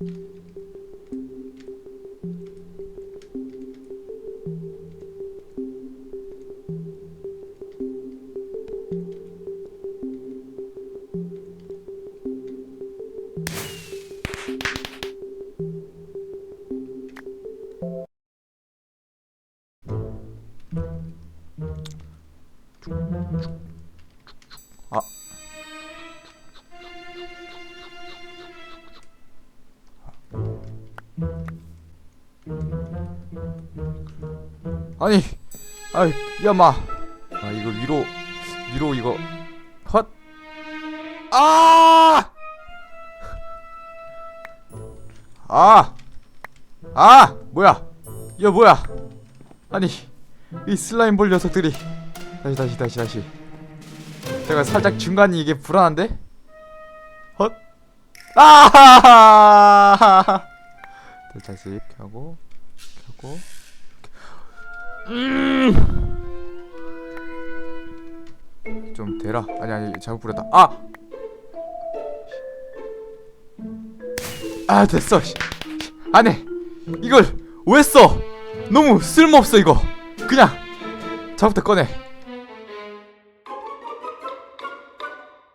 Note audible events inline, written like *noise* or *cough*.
あ 아니, 아이, 야마. 아 이거 위로, 위로 이거 헛. 아! 아! 아! 뭐야? 야 뭐야? 아니 이 슬라임 볼 녀석들이 다시 다시 다시 다시. 제가 살짝 중간이 이게 불안한데? 헛. 아! *laughs* 다시 이렇게 하고 이렇게 하고 좀 대라. 아니 아니 잘못 부렸다. 아. 아 됐어. 씨. 안해. 이걸 왜 써? 너무 쓸모없어 이거. 그냥 자부터 꺼내.